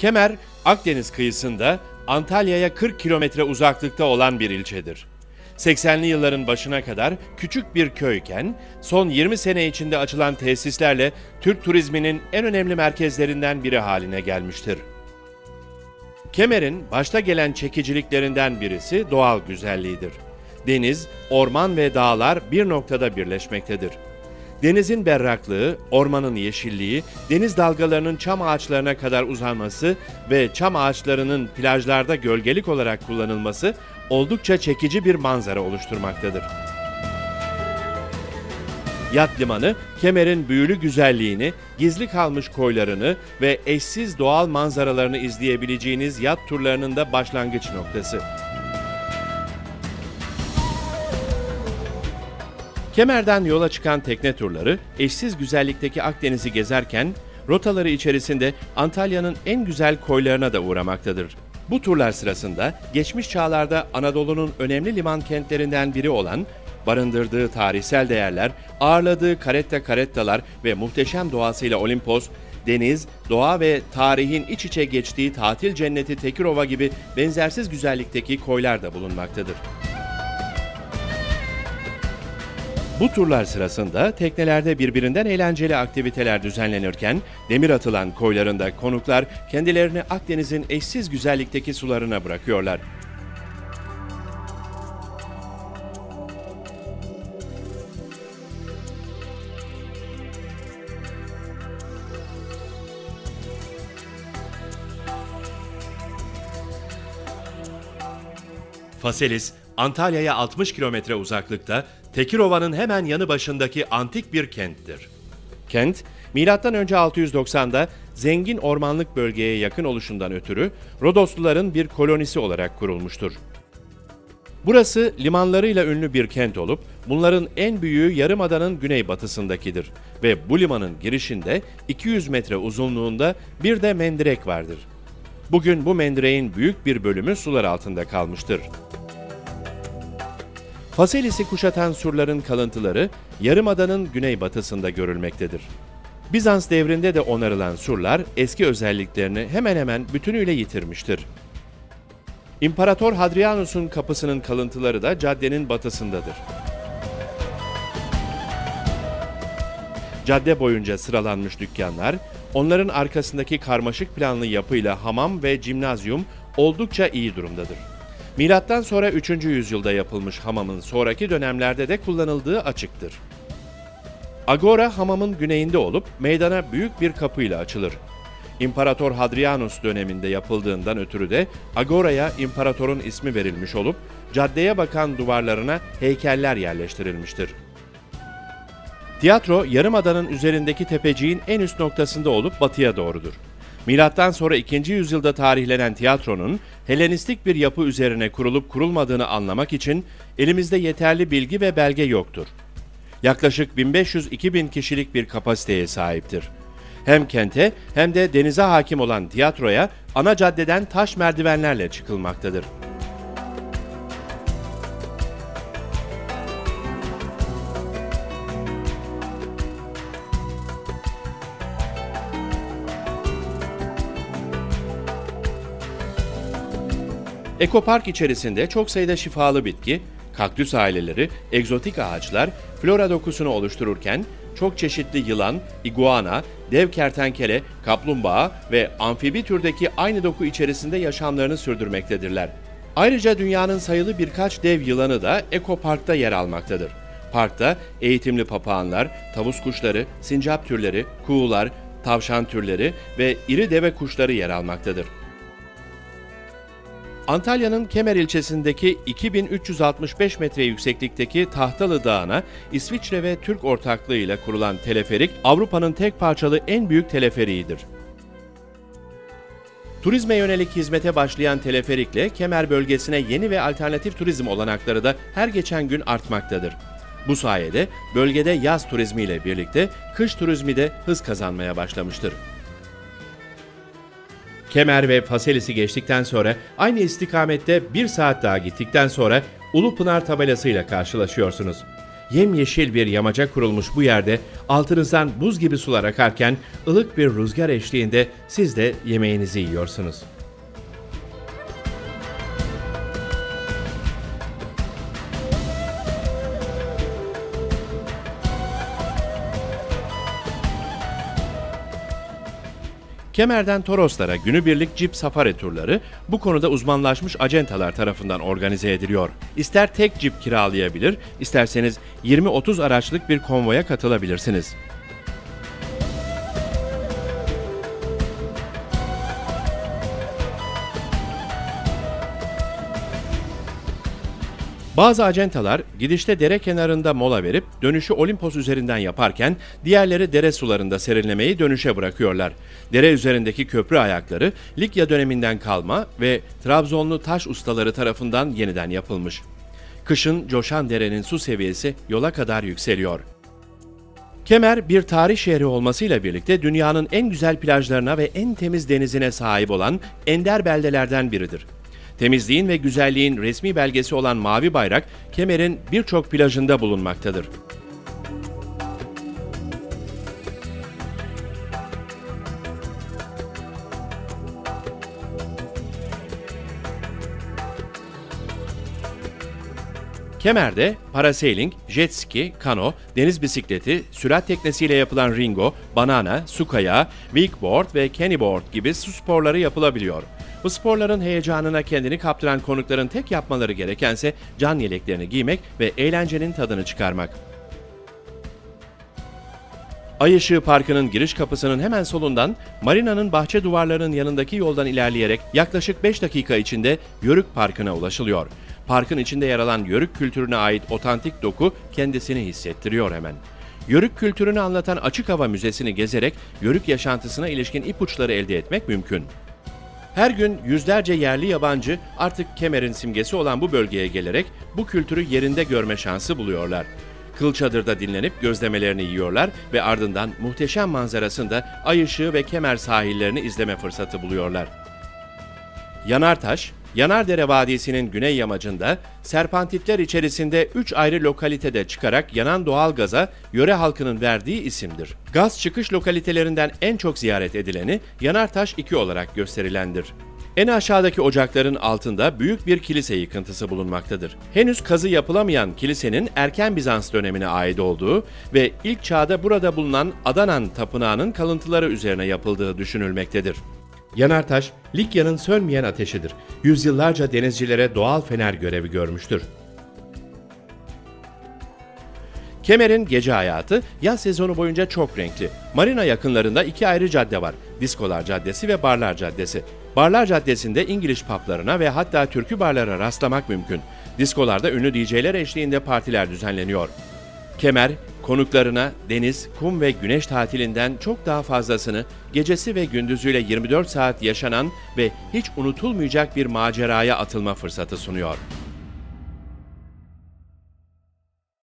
Kemer, Akdeniz kıyısında Antalya'ya 40 kilometre uzaklıkta olan bir ilçedir. 80'li yılların başına kadar küçük bir köyken son 20 sene içinde açılan tesislerle Türk turizminin en önemli merkezlerinden biri haline gelmiştir. Kemer'in başta gelen çekiciliklerinden birisi doğal güzelliğidir. Deniz, orman ve dağlar bir noktada birleşmektedir. Denizin berraklığı, ormanın yeşilliği, deniz dalgalarının çam ağaçlarına kadar uzanması ve çam ağaçlarının plajlarda gölgelik olarak kullanılması oldukça çekici bir manzara oluşturmaktadır. Yat limanı, Kemer'in büyülü güzelliğini, gizli kalmış koylarını ve eşsiz doğal manzaralarını izleyebileceğiniz yat turlarının da başlangıç noktası. Kemer'den yola çıkan tekne turları, eşsiz güzellikteki Akdeniz'i gezerken, rotaları içerisinde Antalya'nın en güzel koylarına da uğramaktadır. Bu turlar sırasında geçmiş çağlarda Anadolu'nun önemli liman kentlerinden biri olan, barındırdığı tarihsel değerler, ağırladığı karetta karettalar ve muhteşem doğasıyla Olimpos, deniz, doğa ve tarihin iç içe geçtiği tatil cenneti Tekirova gibi benzersiz güzellikteki koylar da bulunmaktadır. Bu turlar sırasında teknelerde birbirinden eğlenceli aktiviteler düzenlenirken demir atılan koylarında konuklar kendilerini Akdeniz'in eşsiz güzellikteki sularına bırakıyorlar. Faselis, Antalya'ya 60 kilometre uzaklıkta, Tekirova'nın hemen yanı başındaki antik bir kenttir. Kent, M.Ö. 690'da zengin ormanlık bölgeye yakın oluşundan ötürü Rodosluların bir kolonisi olarak kurulmuştur. Burası limanlarıyla ünlü bir kent olup bunların en büyüğü Yarımada'nın güneybatısındakidir ve bu limanın girişinde 200 metre uzunluğunda bir de mendirek vardır. Bugün bu mendireğin büyük bir bölümü sular altında kalmıştır. Faselis'i kuşatan surların kalıntıları Yarımada'nın güneybatısında görülmektedir. Bizans devrinde de onarılan surlar eski özelliklerini hemen hemen bütünüyle yitirmiştir. İmparator Hadrianus'un kapısının kalıntıları da caddenin batısındadır. Cadde boyunca sıralanmış dükkanlar, onların arkasındaki karmaşık planlı yapıyla hamam ve cimnazyum oldukça iyi durumdadır. Milattan sonra 3. yüzyılda yapılmış hamamın sonraki dönemlerde de kullanıldığı açıktır. Agora hamamın güneyinde olup meydana büyük bir kapıyla açılır. İmparator Hadrianus döneminde yapıldığından ötürü de Agora'ya imparatorun ismi verilmiş olup caddeye bakan duvarlarına heykeller yerleştirilmiştir. Tiyatro Yarımada'nın üzerindeki tepeciğin en üst noktasında olup batıya doğrudur. Milattan sonra 2. yüzyılda tarihlenen tiyatronun Helenistik bir yapı üzerine kurulup kurulmadığını anlamak için elimizde yeterli bilgi ve belge yoktur. Yaklaşık 1500-2000 kişilik bir kapasiteye sahiptir. Hem kente hem de denize hakim olan tiyatroya ana caddeden taş merdivenlerle çıkılmaktadır. Ekopark içerisinde çok sayıda şifalı bitki, kaktüs aileleri, egzotik ağaçlar flora dokusunu oluştururken çok çeşitli yılan, iguana, dev kertenkele, kaplumbağa ve amfibi türdeki aynı doku içerisinde yaşamlarını sürdürmektedirler. Ayrıca dünyanın sayılı birkaç dev yılanı da ekoparkta yer almaktadır. Parkta eğitimli papağanlar, tavus kuşları, sincap türleri, kuğular, tavşan türleri ve iri deve kuşları yer almaktadır. Antalya'nın Kemer ilçesindeki 2365 metre yükseklikteki Tahtalı Dağı'na İsviçre ve Türk ortaklığıyla kurulan teleferik Avrupa'nın tek parçalı en büyük teleferiğidir. Turizme yönelik hizmete başlayan teleferikle Kemer bölgesine yeni ve alternatif turizm olanakları da her geçen gün artmaktadır. Bu sayede bölgede yaz turizmiyle birlikte kış turizmi de hız kazanmaya başlamıştır. Kemer ve Faselis'i geçtikten sonra aynı istikamette bir saat daha gittikten sonra Ulupınar tabelasıyla karşılaşıyorsunuz. Yemyeşil bir yamaca kurulmuş bu yerde altınızdan buz gibi sular akarken ılık bir rüzgar eşliğinde siz de yemeğinizi yiyorsunuz. Kemer'den Toroslara günübirlik cip safari turları bu konuda uzmanlaşmış acentalar tarafından organize ediliyor. İster tek cip kiralayabilir, isterseniz 20-30 araçlık bir konvoya katılabilirsiniz. Bazı acentalar gidişte dere kenarında mola verip dönüşü Olimpos üzerinden yaparken diğerleri dere sularında serinlemeyi dönüşe bırakıyorlar. Dere üzerindeki köprü ayakları Likya döneminden kalma ve Trabzonlu taş ustaları tarafından yeniden yapılmış. Kışın coşan derenin su seviyesi yola kadar yükseliyor. Kemer bir tarih şehri olmasıyla birlikte dünyanın en güzel plajlarına ve en temiz denizine sahip olan ender beldelerden biridir. Temizliğin ve güzelliğin resmi belgesi olan mavi bayrak Kemer'in birçok plajında bulunmaktadır. Kemer'de parasailing, jet ski, kano, deniz bisikleti, sürat teknesiyle yapılan ringo, banana, su kayağı, wakeboard ve kennyboard gibi su sporları yapılabiliyor. Bu sporların heyecanına kendini kaptıran konukların tek yapmaları gerekense can yeleklerini giymek ve eğlencenin tadını çıkarmak. Ay Işığı Parkı'nın giriş kapısının hemen solundan marinanın bahçe duvarlarının yanındaki yoldan ilerleyerek yaklaşık 5 dakika içinde Yörük Parkı'na ulaşılıyor. Parkın içinde yer alan Yörük kültürüne ait otantik doku kendisini hissettiriyor hemen. Yörük kültürünü anlatan açık hava müzesini gezerek Yörük yaşantısına ilişkin ipuçları elde etmek mümkün. Her gün yüzlerce yerli yabancı artık Kemer'in simgesi olan bu bölgeye gelerek bu kültürü yerinde görme şansı buluyorlar. Kıl çadırda dinlenip gözlemelerini yiyorlar ve ardından muhteşem manzarasında ay ışığı ve Kemer sahillerini izleme fırsatı buluyorlar. Yanartaş, Yanardere Vadisi'nin güney yamacında serpantitler içerisinde 3 ayrı lokalitede çıkarak yanan doğal gaza yöre halkının verdiği isimdir. Gaz çıkış lokalitelerinden en çok ziyaret edileni Yanartaş 2 olarak gösterilendir. En aşağıdaki ocakların altında büyük bir kilise yıkıntısı bulunmaktadır. Henüz kazı yapılamayan kilisenin erken Bizans dönemine ait olduğu ve ilk çağda burada bulunan Adanan Tapınağı'nın kalıntıları üzerine yapıldığı düşünülmektedir. Yanartaş, Likya'nın sönmeyen ateşidir. Yüzyıllarca denizcilere doğal fener görevi görmüştür. Kemer'in gece hayatı yaz sezonu boyunca çok renkli. Marina yakınlarında iki ayrı cadde var. Diskolar Caddesi ve Barlar Caddesi. Barlar Caddesi'nde İngiliz publarına ve hatta türkü barlara rastlamak mümkün. Diskolarda ünlü DJ'ler eşliğinde partiler düzenleniyor. Kemer, konuklarına deniz, kum ve güneş tatilinden çok daha fazlasını gecesi ve gündüzüyle 24 saat yaşanan ve hiç unutulmayacak bir maceraya atılma fırsatı sunuyor.